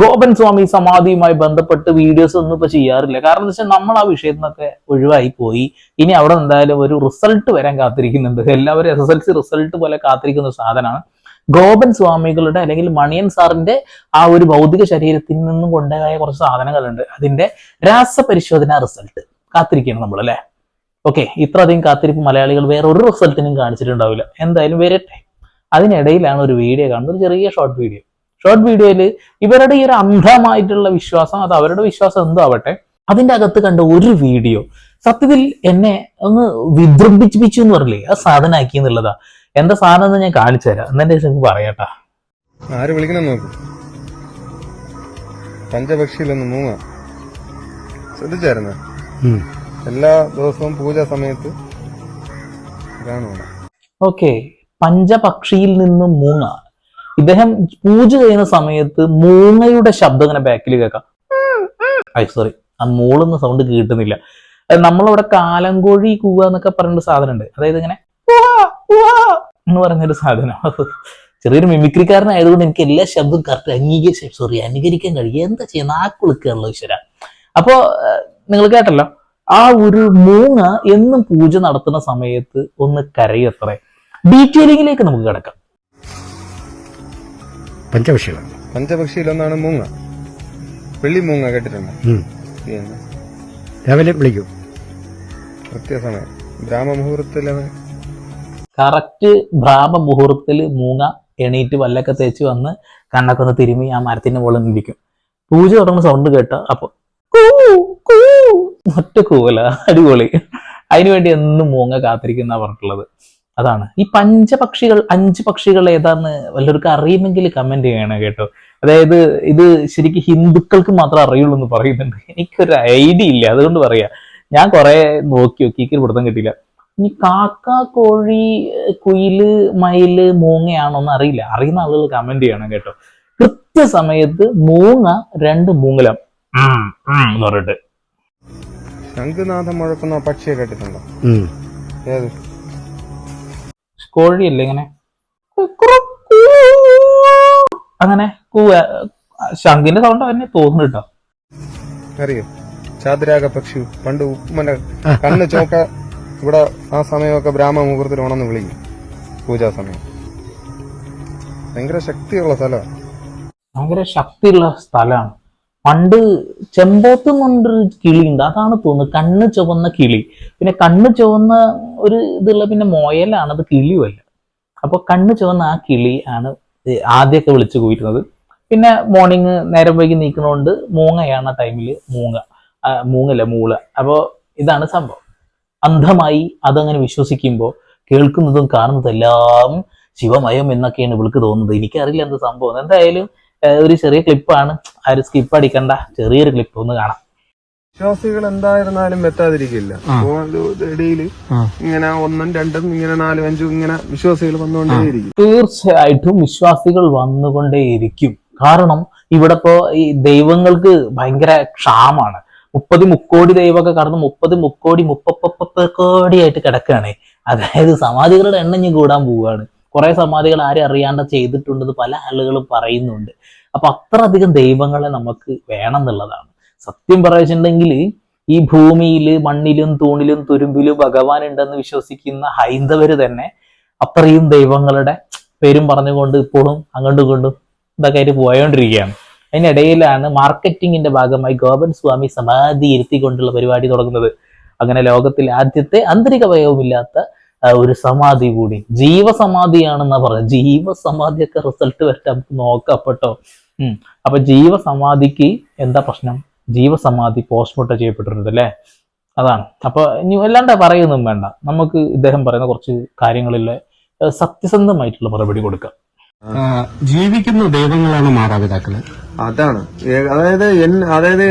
ഗോപൻ സ്വാമി സമാധിയുമായി ബന്ധപ്പെട്ട് വീഡിയോസ് ഒന്നും ഇപ്പൊ ചെയ്യാറില്ല. കാരണം എന്താ വെച്ചാൽ നമ്മൾ ആ വിഷയത്തിൽ നിന്നൊക്കെ ഒഴിവായി പോയി. ഇനി അവിടെ എന്തായാലും ഒരു റിസൾട്ട് വരാൻ കാത്തിരിക്കുന്നുണ്ട്. എല്ലാവരും S S L C result പോലെ കാത്തിരിക്കുന്ന സാധനമാണ്. ഗോപൻ സ്വാമികളുടെ അല്ലെങ്കിൽ മണിയൻ സാറിന്റെ ആ ഒരു ഭൗതിക ശരീരത്തിൽ നിന്നും കൊണ്ടുപോയ കുറച്ച് സാധനങ്ങളുണ്ട്. അതിന്റെ രാസപരിശോധന റിസൾട്ട് കാത്തിരിക്കുകയാണ് നമ്മൾ അല്ലെ ഓക്കെ ഇത്ര അധികം കാത്തിരിപ്പ് മലയാളികൾ വേറെ ഒരു റിസൾട്ടിനും കാണിച്ചിട്ടുണ്ടാവില്ല. എന്തായാലും വരട്ടെ. അതിനിടയിലാണ് ഒരു വീഡിയോ കാണുന്നത്. ഒരു ചെറിയ ഷോർട്ട് വീഡിയോ ഷോർട്ട് വീഡിയോയിൽ ഇവരുടെ ഈ ഒരു അന്ധമായിട്ടുള്ള വിശ്വാസം അത് അവരുടെ വിശ്വാസം എന്തോ ആവട്ടെ അതിന്റെ അകത്ത് കണ്ട ഒരു വീഡിയോ സത്യത്തിൽ എന്നെ ഒന്ന് വിജൃംഭിപ്പിച്ചു എന്ന് പറഞ്ഞില്ലേ? ആ സാധനമാക്കി എന്നുള്ളതാ. എന്താ സാധനം എന്ന് ഞാൻ കാണിച്ചു തരാം. എന്നെ നിങ്ങൾക്ക് പറയാട്ടാ. ആര് വിളിക്കണം നോക്കൂ. പഞ്ചപക്ഷിയിലൊന്ന് മൂങ്ങ. ശ്രദ്ധിച്ചായിരുന്നു? എല്ലാ ദിവസവും പൂജ സമയത്ത് ഓക്കെ. പഞ്ചപക്ഷിയിൽ നിന്നും മൂങ്ങ. ഇദ്ദേഹം പൂജ ചെയ്യുന്ന സമയത്ത് മൂങ്ങയുടെ ശബ്ദം ഇങ്ങനെ ബാക്കിൽ കേൾക്കാം. ഐ സോറി ആ മൂളുന്ന സൗണ്ട് കേട്ടുന്നില്ല. നമ്മളവിടെ കാലങ്കോഴി കൂവ എന്നൊക്കെ പറയുന്ന സാധനമുണ്ട്. അതായത് ഇങ്ങനെ എന്ന് പറഞ്ഞൊരു സാധനം ചെറിയൊരു മിമിക്രിക്കാരനായതുകൊണ്ട് എനിക്ക് എല്ലാ ശബ്ദവും കറക്റ്റ് അംഗീകരിച്ച സോറി അനുകരിക്കാൻ കഴിയും. എന്താ ചെയ്യുക നാക്കുളുക്കുകയുള്ളൂ ഈശ്വര. അപ്പോ നിങ്ങൾ കേട്ടല്ലോ. ആ ഒരു മൂങ്ങ എന്നും പൂജ നടത്തുന്ന സമയത്ത് ഒന്ന് കരയത്രേ ഡീറ്റെയിലിംഗിലേക്ക് നമുക്ക് കിടക്കാം. പഞ്ചവിഷയം പഞ്ചപക്ഷിയിലൊന്നാണ് മൂങ്ങ. വെള്ളി മൂങ്ങ കേട്ടിട്ടുണ്ട്? രാവിലെ വിളിക്കും. കൃത്യസമയം. ബ്രാഹ്മമുഹൂർത്തത്തിലാണ് കറക്റ്റ് ബ്രാഹ്മ മുഹൂർത്തത്തിൽ മൂങ്ങ എണീറ്റ് വല്ലൊക്കെ തേച്ച് വന്ന് കണ്ണൊക്കെ ഒന്ന് തിരുമ്മി ആ മരത്തിന്റെ മുകളിൽ നിൽക്കും പൂജ തുടങ്ങുന്ന സൗണ്ട് കേട്ട. അപ്പൊ കൂ, കൂ, ഒറ്റ കൂവല. അടിപൊളി. അതിനുവേണ്ടി എന്നും മൂങ്ങ കാത്തിരിക്കുന്ന പറഞ്ഞിട്ടുള്ളത്. അതാണ്. ഈ പഞ്ചപക്ഷികൾ അഞ്ച് പക്ഷികൾ ഏതാന്ന് വല്ലവർക്കും അറിയുമെങ്കിൽ കമന്റ് ചെയ്യണം കേട്ടോ. അതായത് ഇത് ശരിക്കും ഹിന്ദുക്കൾക്ക് മാത്രമേ അറിയുള്ളൂ എന്ന് പറയുന്നുണ്ട്. എനിക്കൊരു ഐഡിയ ഇല്ല. അതുകൊണ്ട് പറയാ. ഞാൻ കുറെ നോക്കി നോക്കി. എനിക്ക് പിടുത്തം കിട്ടിയില്ല. ഇനി കാക്ക കോഴി കുയിൽ മയിൽ മൂങ്ങയാണോന്ന് അറിയില്ല. അറിയുന്ന ആളുകൾ കമന്റ് ചെയ്യണം കേട്ടോ. കൃത്യസമയത്ത് മൂങ്ങ രണ്ട് മൂങ്ങലം. എന്ന് പറഞ്ഞിട്ട്. ശംഖുനാഥം മുഴക്കുന്ന പക്ഷിയെ കേട്ടിട്ടുണ്ടോ? ഏത്? കോഴിയല്ലേ ഇങ്ങനെ? അങ്ങനെ ശംഖിന്റെ സൗണ്ട് തന്നെ തോന്നുന്നു കേട്ടോ. അറിയോ? ചാതുരാഗ പക്ഷി പണ്ട് ഉപ്പുമന്റെ കണ്ണ് ചോക്ക ഇവിടെ ആ സമയമൊക്കെ ബ്രാഹ്മ മുഹൂർത്തത്തിൽ ഉണന്ന് വിളിക്കും. പൂജാ സമയം. ഭയങ്കര ശക്തിയുള്ള സ്ഥലമാണ്. ഭയങ്കര ശക്തിയുള്ള സ്ഥലമാണ്. പണ്ട് ചെമ്പോത്തും കൊണ്ടൊരു കിളിയുണ്ട്. അതാണ് തോന്നുന്നത്. കണ്ണ് ചുവന്ന കിളി. പിന്നെ കണ്ണ് ചുവന്ന ഒരു ഇതുള്ള പിന്നെ മോയലാണ്. അത് കിളിയുമല്ല. അപ്പൊ കണ്ണ് ചുവന്ന ആ കിളി ആണ് ആദ്യമൊക്കെ വിളിച്ചു പോയിരുന്നത് പിന്നെ മോർണിംഗ് നേരം വൈകി നീക്കണോണ്ട് മൂങ്ങയാണ് ആ ടൈമിൽ മൂങ്ങ. മൂങ്ങല്ല മൂള. അപ്പോൾ ഇതാണ് സംഭവം. അന്ധമായി അതങ്ങനെ വിശ്വസിക്കുമ്പോൾ കേൾക്കുന്നതും കാണുന്നതും എല്ലാം ശിവമയം എന്നൊക്കെയാണ് ഇവൾക്ക് തോന്നുന്നത്. എനിക്കറിയില്ല എന്ത് സംഭവം. എന്തായാലും ഒരു ചെറിയ ക്ലിപ്പാണ് ആരും സ്കിപ്പ് അടിക്കണ്ട. ചെറിയൊരു ക്ലിപ്പ് ഒന്ന് കാണാം. വിശ്വാസികൾ എന്തായിരുന്നാലും എത്താതിരിക്കില്ല. ഇടയിൽ ഇങ്ങനെ ഒന്നും രണ്ടും ഇങ്ങനെ നാലും അഞ്ചും ഇങ്ങനെ വിശ്വാസികൾ വന്നുകൊണ്ടേയിരിക്കും തീർച്ചയായിട്ടും വിശ്വാസികൾ വന്നുകൊണ്ടേയിരിക്കും. കാരണം ഇവിടെ ഇപ്പോ ഈ ദൈവങ്ങൾക്ക് ഭയങ്കര ക്ഷാമാണ്. മുപ്പത് മുക്കോടി ദൈവമൊക്കെ കടന്ന് മുപ്പത് മുക്കോടി മുപ്പപ്പപ്പക്കോടിയായിട്ട് കിടക്കുകയാണ്. അതായത് സമാധികളുടെ എണ്ണം ഞാൻ കൂടാൻ പോവുകയാണ്. കുറെ സമാധികൾ ആരും അറിയാണ്ട് ചെയ്തിട്ടുണ്ടെന്ന് പല ആളുകളും പറയുന്നുണ്ട്. അപ്പൊ അത്രയധികം ദൈവങ്ങളെ നമുക്ക് വേണം എന്നുള്ളതാണ് സത്യം പറയുന്നുണ്ടെങ്കിൽ ഈ ഭൂമിയിൽ മണ്ണിലും തൂണിലും തുരുമ്പിലും ഭഗവാൻ ഉണ്ടെന്ന് വിശ്വസിക്കുന്ന ഹൈന്ദവര് തന്നെ അത്രയും ദൈവങ്ങളുടെ പേരും പറഞ്ഞുകൊണ്ട് ഇപ്പോഴും അങ്ങോട്ടും ഇങ്ങോട്ടും ഇതൊക്കെ ആയിട്ട് പോയോണ്ടിരിക്കുകയാണ്. അതിനിടയിലാണ് മാർക്കറ്റിംഗിന്റെ ഭാഗമായി ഗോപൻ സ്വാമി സമാധി ഇരുത്തിക്കൊണ്ടുള്ള പരിപാടി തുടങ്ങുന്നത്. അങ്ങനെ ലോകത്തിൽ ആദ്യത്തെ ആന്തരിക ഭയവുമില്ലാത്ത ആ, ഒരു സമാധി കൂടി. ജീവസമാധിയാണെന്നാ പറഞ്ഞത്. ജീവസമാധിയൊക്കെ റിസൾട്ട് വരട്ടെ നമുക്ക് നോക്കാം കേട്ടോ ഉം. അപ്പൊ ജീവസമാധിക്ക് എന്താ പ്രശ്നം? ജീവസമാധി പോസ്റ്റ്മോർട്ടം ചെയ്യപ്പെട്ടിട്ടുണ്ട് അല്ലേ? അതാണ്. അപ്പൊ ഇനി അല്ലാണ്ട് പറയുന്നതും വേണ്ട. നമുക്ക് ഇദ്ദേഹം പറയുന്ന കുറച്ച് കാര്യങ്ങളിൽ സത്യസന്ധമായിട്ടുള്ള മറുപടി കൊടുക്കാം. ജീവിക്കുന്ന ദൈവങ്ങളാണ് മാതാപിതാക്കൾ. അതാണ്. അതായത് അതായത്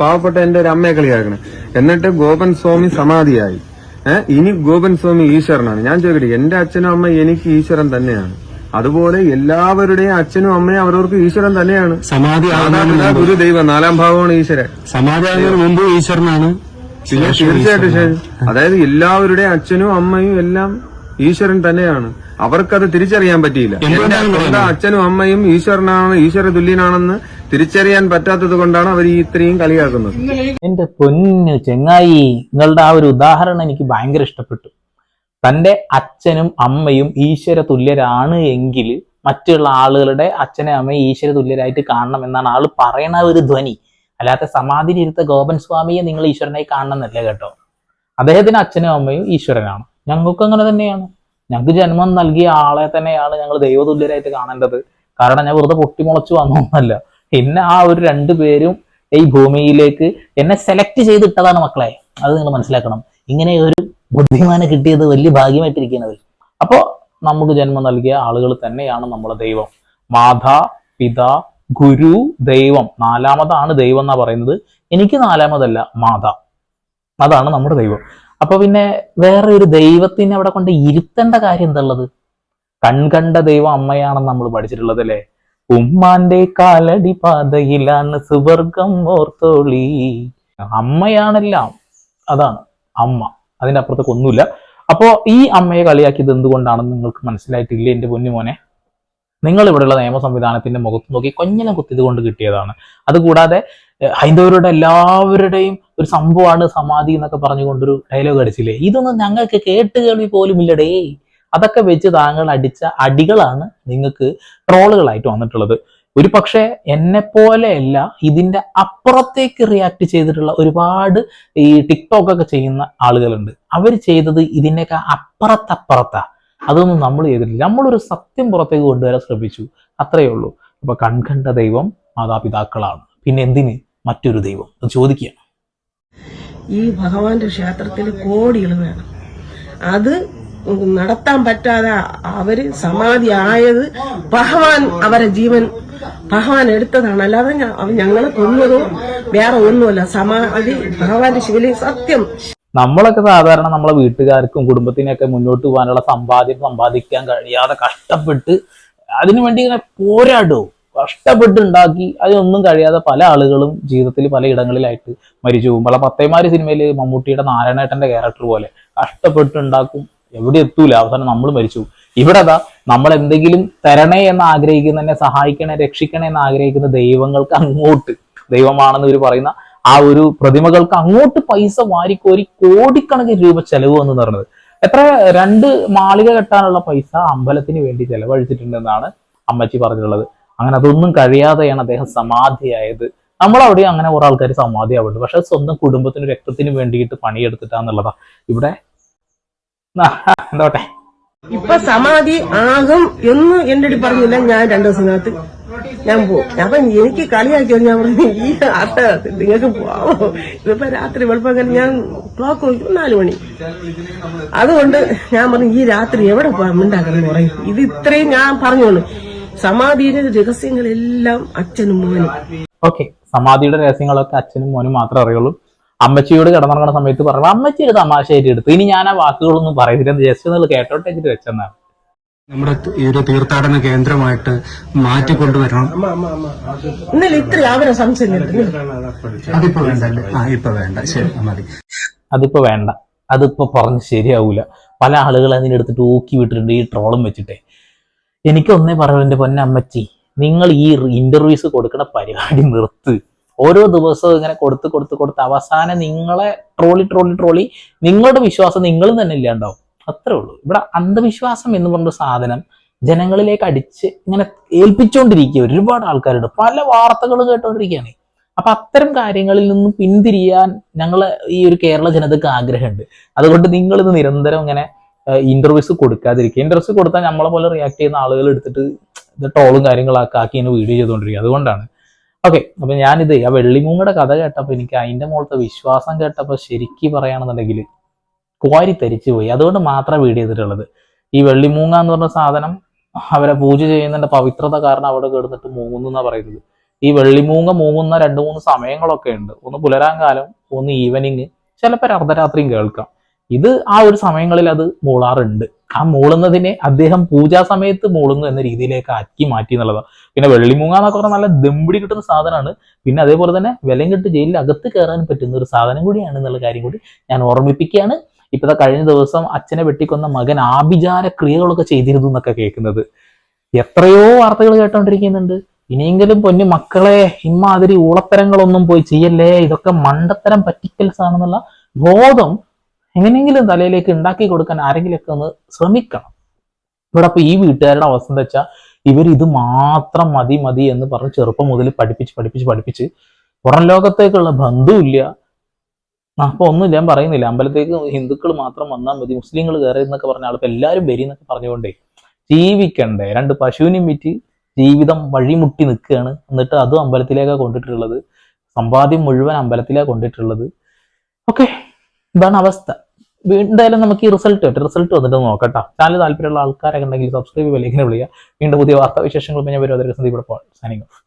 പാവപ്പെട്ട എന്റെ ഒരു അമ്മയെ കളിയാക്കണേ. എന്നിട്ട് ഗോപൻ സ്വാമി സമാധിയായി. ഇനി ഗോപൻ സ്വാമി ഈശ്വരനാണ്. ഞാൻ ചോദിക്കട്ടെ എന്റെ അച്ഛനും അമ്മ എനിക്ക് ഈശ്വരൻ തന്നെയാണ്. അതുപോലെ എല്ലാവരുടെയും അച്ഛനും അമ്മയും അവരവർക്ക് ഈശ്വരൻ തന്നെയാണ്. സമാധി ഗുരു ദൈവം നാലാം ഭാവമാണ് ഈശ്വരൻ. സമാധി ആകുന്നതിന് മുമ്പ് ഈശ്വരനാണ്. പിന്നെ തീർച്ചയായിട്ടും അതായത് എല്ലാവരുടെയും അച്ഛനും അമ്മയും എല്ലാം ഈശ്വരൻ തന്നെയാണ്. അവർക്കത് തിരിച്ചറിയാൻ പറ്റിയില്ല. അച്ഛനും അമ്മയും ഈശ്വരനാണ് ഈശ്വര തുല്യനാണെന്ന് തിരിച്ചറിയാൻ പറ്റാത്തത് കൊണ്ടാണ് അവർ ഈ ഇത്രയും കളിയാക്കുന്നത്. എന്റെ പൊന്ന് ചെങ്ങായി നിങ്ങളുടെ ആ ഒരു ഉദാഹരണം എനിക്ക് ഭയങ്കര ഇഷ്ടപ്പെട്ടു. തന്റെ അച്ഛനും അമ്മയും ഈശ്വര തുല്യരാണ് എങ്കിൽ മറ്റുള്ള ആളുകളുടെ അച്ഛനെ അമ്മയും ഈശ്വര തുല്യരായിട്ട് കാണണം എന്നാണ് ആൾ പറയണ ഒരു ധ്വനി. അല്ലാത്ത സമാധിയിലിരുത്ത ഗോപൻ സ്വാമിയെ നിങ്ങൾ ഈശ്വരനായി കാണണമെന്നല്ല കേട്ടോ. അദ്ദേഹത്തിന് അച്ഛനും അമ്മയും ഈശ്വരനാണ്. ഞങ്ങൾക്ക് അങ്ങനെ തന്നെയാണ്. ഞങ്ങൾക്ക് ജന്മം നൽകിയ ആളെ തന്നെയാണ് ഞങ്ങൾ ദൈവതുല്യരായിട്ട് കാണേണ്ടത്. കാരണം ഞാൻ വെറുതെ പൊട്ടിമുളച്ചു വന്നൊന്നല്ല എന്നെ ആ ഒരു രണ്ടു പേരും ഈ ഭൂമിയിലേക്ക് എന്നെ സെലക്ട് ചെയ്തിട്ടതാണ് മക്കളെ. അത് നിങ്ങൾ മനസ്സിലാക്കണം. ഇങ്ങനെ ഒരു ബുദ്ധിമാനെ കിട്ടിയത് വലിയ ഭാഗ്യമായിട്ടിരിക്കുന്നത്. അപ്പോ നമുക്ക് ജന്മം നൽകിയ ആളുകൾ തന്നെയാണ് നമ്മളെ ദൈവം. മാതാ പിതാ ഗുരു ദൈവം. നാലാമതാണ് ദൈവം എന്നാ പറയുന്നത്. എനിക്ക് നാലാമതല്ല മാതാ. അതാണ് നമ്മുടെ ദൈവം. അപ്പൊ പിന്നെ വേറെ ഒരു ദൈവത്തിനെ അവിടെ കൊണ്ട് ഇരുത്തേണ്ട കാര്യം എന്തുള്ളത് കൺകണ്ട ദൈവം അമ്മയാണെന്ന് നമ്മൾ പഠിച്ചിട്ടുള്ളത് അല്ലേ? ഉമ്മാന്റെ കാലടി പാതയിലാണ് സുവർഗം ഓർത്തോളി. അമ്മയാണെല്ലാം. അതാണ് അമ്മ. അതിന്റെ അപ്പുറത്തേക്ക് ഒന്നുമില്ല. അപ്പോ ഈ അമ്മയെ കളിയാക്കിയത് എന്തുകൊണ്ടാണെന്ന് നിങ്ങൾക്ക് മനസ്സിലായിട്ടില്ല എന്റെ പൊന്നു മോനെ? നിങ്ങൾ ഇവിടെയുള്ള നിയമ സംവിധാനത്തിന്റെ മുഖത്ത് നോക്കി കൊഞ്ഞിനെ കുത്തിയത് കൊണ്ട് കിട്ടിയതാണ്. അതുകൂടാതെ ഹൈന്ദവരുടെ എല്ലാവരുടെയും ഒരു സംഭവമാണ് സമാധി എന്നൊക്കെ പറഞ്ഞുകൊണ്ടൊരു ഡയലോഗ് അടിച്ചില്ലേ? ഇതൊന്നും ഞങ്ങൾക്ക് കേട്ട് കേൾവി പോലും ഇല്ലടേ അതൊക്കെ വെച്ച് താങ്കൾ അടിച്ച അടികളാണ് നിങ്ങൾക്ക് ട്രോളുകളായിട്ട് വന്നിട്ടുള്ളത്. ഒരു പക്ഷേ എന്നെ പോലെയല്ല ഇതിന്റെ അപ്പുറത്തേക്ക് റിയാക്ട് ചെയ്തിട്ടുള്ള ഒരുപാട് ഈ ടിക്ടോക്ക് ഒക്കെ ചെയ്യുന്ന ആളുകളുണ്ട്. അവർ ചെയ്തത് ഇതിന്റെയൊക്കെ അപ്പുറത്തപ്പുറത്താ. അതൊന്നും നമ്മൾ ചെയ്തിട്ടില്ല. നമ്മളൊരു സത്യം പുറത്തേക്ക് കൊണ്ടുവരാൻ ശ്രമിച്ചു. അത്രയേ ഉള്ളൂ. അപ്പൊ കൺകണ്ട ദൈവം മാതാപിതാക്കളാണ്. പിന്നെ എന്തിന്? മറ്റൊരു ദൈവം. അത് ചോദിക്കുക ഈ ഭഗവാന്റെ ക്ഷേത്രത്തിൽ കോടികൾ വേണം. അത് നടത്താൻ പറ്റാതെ അവർ സമാധി ആയത് ഭഗവാൻ അവരെ ജീവൻ ഭഗവാൻ എടുത്തതാണ്. അല്ലാതെ ഞങ്ങൾ കൊന്നതോ വേറെ ഒന്നുമല്ല. സമാധി ഭഗവാന്റെ ശിവലി സത്യം. നമ്മളൊക്കെ സാധാരണ നമ്മളെ വീട്ടുകാർക്കും കുടുംബത്തിനൊക്കെ മുന്നോട്ട് പോകാനുള്ള സമ്പാദ്യം സമ്പാദിക്കാൻ കഴിയാതെ കഷ്ടപ്പെട്ട് അതിനുവേണ്ടി ഇങ്ങനെ പോരാടോ. കഷ്ടപ്പെട്ടുണ്ടാക്കി അതിനൊന്നും കഴിയാതെ പല ആളുകളും ജീവിതത്തിൽ പല ഇടങ്ങളിലായിട്ട് മരിച്ചു പോകും. പല പത്തേമാര് സിനിമയിൽ മമ്മൂട്ടിയുടെ നാരായണേട്ടന്റെ ക്യാരക്ടർ പോലെ കഷ്ടപ്പെട്ട് ഉണ്ടാക്കും എവിടെ എത്തൂല. അവസാനം നമ്മൾ മരിച്ചു. ഇവിടെ അതാ നമ്മൾ എന്തെങ്കിലും തരണേ എന്ന് ആഗ്രഹിക്കുന്നതിനെ സഹായിക്കണേ രക്ഷിക്കണേ എന്ന് ആഗ്രഹിക്കുന്ന ദൈവങ്ങൾക്ക് അങ്ങോട്ട്. ദൈവമാണെന്ന് ഇവർ പറയുന്ന ആ ഒരു പ്രതിമകൾക്ക് അങ്ങോട്ട് പൈസ വാരിക്കോരി കോടിക്കണക്കിന് രൂപ ചെലവ് എന്ന് പറയുന്നത് എത്ര? രണ്ട് മാളിക കെട്ടാനുള്ള പൈസ അമ്പലത്തിന് വേണ്ടി ചെലവഴിച്ചിട്ടുണ്ടെന്നാണ് അമ്മച്ചി പറഞ്ഞിട്ടുള്ളത്. അങ്ങനെ അതൊന്നും കഴിയാതെയാണ് അദ്ദേഹം സമാധിയായത്. നമ്മളവിടെ അങ്ങനെ കുറെ ആൾക്കാർ സമാധിയാവുന്നുണ്ട്. പക്ഷെ സ്വന്തം കുടുംബത്തിന് രക്തത്തിന് വേണ്ടിയിട്ട് പണിയെടുത്തിട്ടാന്നുള്ളതാ. ഇവിടെ എന്തോട്ടെ ഇപ്പൊ സമാധി ആകും എന്ന് എന്റെ അടി പറഞ്ഞില്ല. ഞാൻ രണ്ടു ദിവസത്തിനകത്ത് ഞാൻ പോകും അപ്പൊ എനിക്ക് കളിയാക്കിയോ ഞാൻ പറഞ്ഞു ഈ അത് നിങ്ങൾക്ക് പോവോ ഇതിപ്പോ രാത്രി വെളുപ്പം ഞാൻ ക്ലോക്ക് നോക്കി നാലു മണി. അതുകൊണ്ട് ഞാൻ പറഞ്ഞു ഈ രാത്രി എവിടെ മിണ്ടാക്കണം പറയും ഇത് ഇത്രയും ഞാൻ പറഞ്ഞോളൂ. സമാധിയുടെ രഹസ്യങ്ങളെല്ലാം അച്ഛനും മോനും. ഓക്കെ. സമാധിയുടെ രഹസ്യങ്ങളൊക്കെ അച്ഛനും മോനും മാത്രമേ അറിയുള്ളൂ. അമ്മച്ചിയോട് കിടന്നിറങ്ങുന്ന സമയത്ത് പറഞ്ഞു അമ്മച്ചി ഒരു തമാശയായിട്ട് എടുത്തു. ഇനി ഞാൻ ആ വാക്കുകളൊന്നും പറയില്ല ജസ്റ്റ് നിങ്ങൾ കേട്ടോട്ടെ വെച്ചിട്ട് വെച്ചെന്നാണ് നമ്മുടെ ഈ ഒരു തീർത്ഥാടന കേന്ദ്രമായിട്ട് മാറ്റിക്കൊണ്ടുവരണം. ഇന്നലെ ഇത്ര അതിപ്പോ ആ ഇപ്പൊ വേണ്ട. ശരി മതി. അതിപ്പോ വേണ്ട. അതിപ്പോ പറഞ്ഞ് ശരിയാവൂല. പല ആളുകൾ അതിനെടുത്തിട്ട് ഊക്കി വിട്ടിട്ടുണ്ട് ഈ ട്രോളും വെച്ചിട്ടേ. എനിക്കൊന്നേ പറയൂ എന്റെ പൊന്നമ്മച്ചി നിങ്ങൾ ഈ ഇന്റർവ്യൂസ് കൊടുക്കുന്ന പരിപാടി നിർത്ത്. ഓരോ ദിവസവും ഇങ്ങനെ കൊടുത്ത് കൊടുത്ത് കൊടുത്ത് അവസാനം നിങ്ങളെ ട്രോളി ട്രോളി ട്രോളി നിങ്ങളുടെ വിശ്വാസം നിങ്ങളും തന്നെ ഇല്ലാണ്ടാവും. അത്രേ ഉള്ളൂ. ഇവിടെ അന്ധവിശ്വാസം എന്ന് പറഞ്ഞ സാധനം ജനങ്ങളിലേക്ക് അടിച്ച് ഇങ്ങനെ ഏൽപ്പിച്ചുകൊണ്ടിരിക്കുക ഒരുപാട് ആൾക്കാരുണ്ട്. പല വാർത്തകളും കേട്ടുകൊണ്ടിരിക്കുകയാണ് അപ്പൊ അത്തരം കാര്യങ്ങളിൽ നിന്ന് പിന്തിരിയാൻ ഞങ്ങൾ ഈ ഒരു കേരള ജനതക്ക് ആഗ്രഹമുണ്ട്. അതുകൊണ്ട് നിങ്ങൾ ഇത് നിരന്തരം ഇങ്ങനെ ഇന്റർവ്യൂസ് കൊടുക്കാതിരിക്കുക. ഇന്റർവ്യൂസ് കൊടുത്താൽ നമ്മളെ പോലെ റിയാക്ട് ചെയ്യുന്ന ആളുകൾ എടുത്തിട്ട് ഇത് ടോളും കാര്യങ്ങളൊക്കെ ആക്കി ഇങ്ങനെ വീഡിയോ ചെയ്തുകൊണ്ടിരിക്കുക. അതുകൊണ്ടാണ് ഓക്കെ അപ്പൊ ഞാനിത് ആ വെള്ളിമൂങ്ങയുടെ കഥ കേട്ടപ്പോൾ എനിക്ക് അതിന്റെ മുകളത്തെ വിശ്വാസം കേട്ടപ്പോൾ ശരിക്കും പറയുകയാണെന്നുണ്ടെങ്കിൽ കോരി തരിച്ചു പോയി. അതുകൊണ്ട് മാത്രം വീട് ചെയ്തിട്ടുള്ളത്. ഈ വെള്ളിമൂങ്ങ എന്ന് പറഞ്ഞ സാധനം അവരെ പൂജ ചെയ്യുന്നതിന്റെ പവിത്രത കാരണം അവിടെ കിടന്നിട്ട് മൂങ്ങുന്നു പറയുന്നത്. ഈ വെള്ളിമൂങ്ങ മൂങ്ങുന്ന രണ്ട് മൂന്ന് സമയങ്ങളൊക്കെ ഉണ്ട്. ഒന്ന് പുലരാൻ കാലം ഒന്ന് ഈവനിങ് ചിലപ്പോൾ അർദ്ധരാത്രിയും കേൾക്കാം. ഇത് ആ ഒരു സമയങ്ങളിൽ അത് മൂളാറുണ്ട്. ആ മൂളുന്നതിനെ അദ്ദേഹം പൂജാ സമയത്ത് മൂളുന്നു എന്ന രീതിയിലേക്ക് ആക്കി മാറ്റി എന്നുള്ളതാണ് പിന്നെ വെള്ളിമൂങ്ങ എന്നൊക്കെ പറഞ്ഞാൽ നല്ല ദമ്പിടി കിട്ടുന്ന സാധനമാണ്. പിന്നെ അതേപോലെ തന്നെ വിലയും കിട്ട് ജയിലിൽ അകത്ത് കയറാൻ പറ്റുന്ന ഒരു സാധനം കൂടിയാണ് എന്നുള്ള കാര്യം കൂടി ഞാൻ ഓർമ്മിപ്പിക്കുകയാണ്. ഇപ്പോഴത്തെ കഴിഞ്ഞ ദിവസം അച്ഛനെ വെട്ടിക്കൊന്ന മകൻ ആഭിചാര ക്രിയകളൊക്കെ ചെയ്തിരുന്നു എന്നൊക്കെ കേൾക്കുന്നത്. എത്രയോ വാർത്തകൾ കേട്ടോണ്ടിരിക്കുന്നുണ്ട്. ഇനിയെങ്കിലും പൊന്നു മക്കളെ ഇമ്മാതിരി ഊളത്തരങ്ങളൊന്നും പോയി ചെയ്യല്ലേ? ഇതൊക്കെ മണ്ടത്തരം പറ്റിക്കൽസ് ആണെന്നുള്ള ബോധം എങ്ങനെയെങ്കിലും തലയിലേക്ക് ഉണ്ടാക്കി കൊടുക്കാൻ ആരെങ്കിലുമൊക്കെ ഒന്ന് ശ്രമിക്കണം. ഇവിടെ അപ്പൊ ഈ വീട്ടുകാരുടെ അവസ്ഥ എന്താ വെച്ചാൽ ഇവർ ഇത് മാത്രം മതി മതി എന്ന് പറഞ്ഞ് ചെറുപ്പം മുതൽ പഠിപ്പിച്ച് പഠിപ്പിച്ച് പഠിപ്പിച്ച് പുറം ലോകത്തേക്കുള്ള ബന്ധവുമില്ല ആ, അപ്പൊ ഒന്നും ഞാൻ പറയുന്നില്ല. അമ്പലത്തേക്ക് ഹിന്ദുക്കൾ മാത്രം വന്നാൽ മതി മുസ്ലിങ്ങൾ കയറി എന്നൊക്കെ പറഞ്ഞ ഇപ്പൊ എല്ലാവരും വരി എന്നൊക്കെ പറഞ്ഞുകൊണ്ടേ ജീവിക്കണ്ടേ? രണ്ട് പശുവിനെയും വിറ്റ് ജീവിതം വഴിമുട്ടി നിൽക്കുകയാണ്. എന്നിട്ട് അതും അമ്പലത്തിലേക്കാണ് കൊണ്ടിട്ടുള്ളത്. സമ്പാദ്യം മുഴുവൻ അമ്പലത്തിലാണ് കൊണ്ടിട്ടുള്ളത്. ഓക്കെ. ഇതാണ് അവസ്ഥ. എന്തായാലും നമുക്ക് ഈ റിസൾട്ട് പറ്റും റിസൾട്ട് വന്നിട്ട് നോക്കട്ടോ ചാനൽ താല്പര്യമുള്ള ആൾക്കാരൊക്കെ ഉണ്ടെങ്കിൽ സബ്സ്ക്രൈബ് വിളിക്കുന്ന വിളിക്കുക. വീണ്ടും പുതിയ വാർത്താ വിശേഷങ്ങൾ ഞാൻ വരും അതൊരു സന്ദീപ് സൈനിങ് ഓഫ്